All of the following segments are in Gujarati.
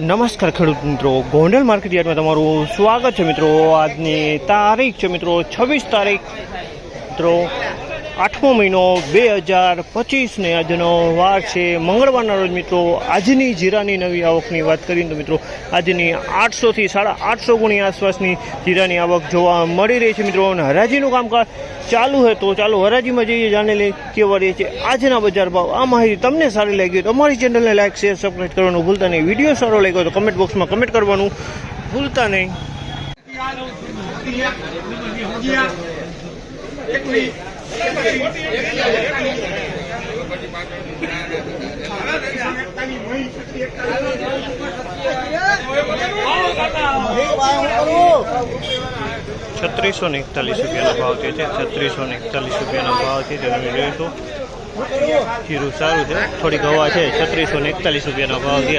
નમસ્કાર ખેડૂત મિત્રો. ગોંડલ માર્કેટ તમારું સ્વાગત છે મિત્રો. આજની તારીખ છે મિત્રો, છવ્વીસ તારીખ. મિત્રો આઠમો મહિનો બે હજાર પચીસને આજનો વાર છે મંગળવારના રોજ મિત્રો આજની જીરાની નવી આવકની વાત કરીએ તો મિત્રો આજની આઠસોથી સાડા આઠસો ગુણી આસપાસની જીરાની આવક જોવા મળી રહી છે મિત્રો અને હરાજીનું કામકાજ ચાલુ હોય તો ચાલુ હરાજીમાં જઈએ જાણી લઈએ કેવા રહે છે આજના બજાર ભાવ આ માહિતી તમને સારી લાગી તો અમારી ચેનલને લાઈક શેર સબસ્ક્રાઈબ કરવાનું ભૂલતા નહીં વીડિયો સારો લાગ્યો તો કમેન્ટ બોક્સમાં કમેન્ટ કરવાનું ભૂલતા નહીં છત્રીસો ને એકતાલીસ રૂપિયાનો ભાવ છે. છત્રીસો ને એકતાલીસ રૂપિયાનો ભાવ છે. તે તમે જોઈશું જીરું સારું છે. થોડીક હવા છે. છત્રીસો ને એકતાલીસ રૂપિયાનો ભાવ છે.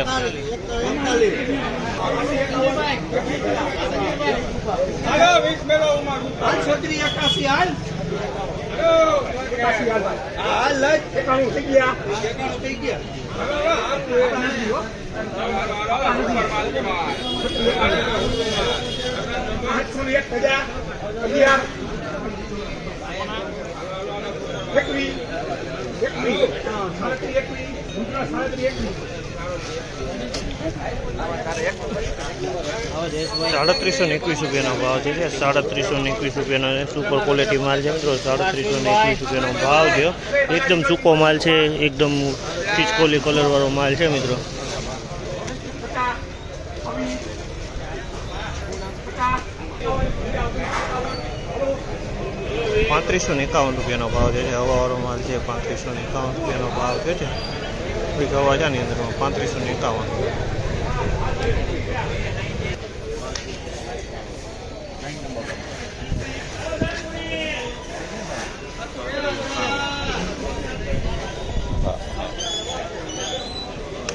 છત્રી એકાસી હાલ. એકવીસ એકવીસ સાડત્રીસ એકવીસ સાડત્રીસ એકવીસ સાડત્રીસો ને એકવીસ રૂપિયાનો ભાવ છે. સાડત્રીસો ને એકવીસ રૂપિયાનો સુપર ક્વોલિટી માલ છે મિત્રો. સાડત્રીસો ને એકવીસ રૂપિયાનો ભાવ છે એકદમ સૂકો માલ છે. એકદમ ખીચકોલી કલરવાળો માલ છે મિત્રો. પાંત્રીસો ને એકાવન રૂપિયાનો ભાવ છે. હવાવાળો માલ છે. પાંત્રીસો ને એકાવન રૂપિયાનો ભાવ છે. છે ની અંદરમાં પાંત્રીસો ને એકાવન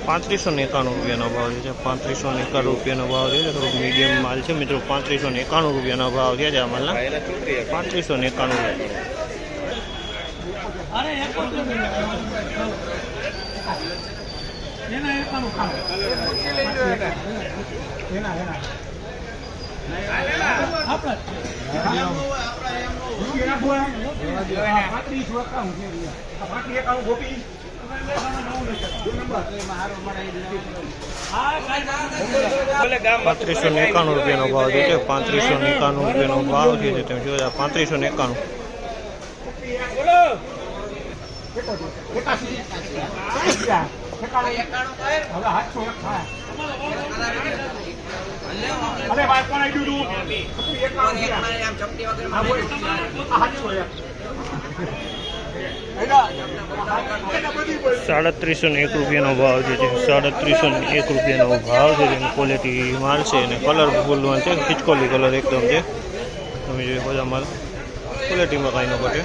પાંત્રીસો ને એકાણું રૂપિયાનો ભાવ છે પાંત્રીસો ને એકાણું રૂપિયાનો ભાવ છે થોડુંક મીડિયમ માલ છે મિત્રો પાંત્રીસો ને એકાણું રૂપિયાનો ભાવ છે આ માલના પાંત્રીસો ને એકાણું એના એકાણું ખાવ એના એના આપણે પાંત્રીસ છે ને એકાણું રૂપિયાનો ભાવ છે જે પાંત્રીસો ને એકાણું રૂપિયાનો ભાવ છે તમે જોયા પાંત્રીસો એકાણું. એકાસી હવે સાતસો એક થાય અરે ભાઈ કોણ આવી બધી બોલ. સાડત્રીસો ને એક રૂપિયાનો ભાવ છે જે સાડત્રીસો ને એક રૂપિયાનો ભાવ છે જેની ક્વોલિટી માલ છે અને કલરફુલ માલ છે, ખીચકોલી કલર એકદમ છે તમે જોઈ બધા માલ ક્વોલિટીમાં કાંઈ ન ઘટે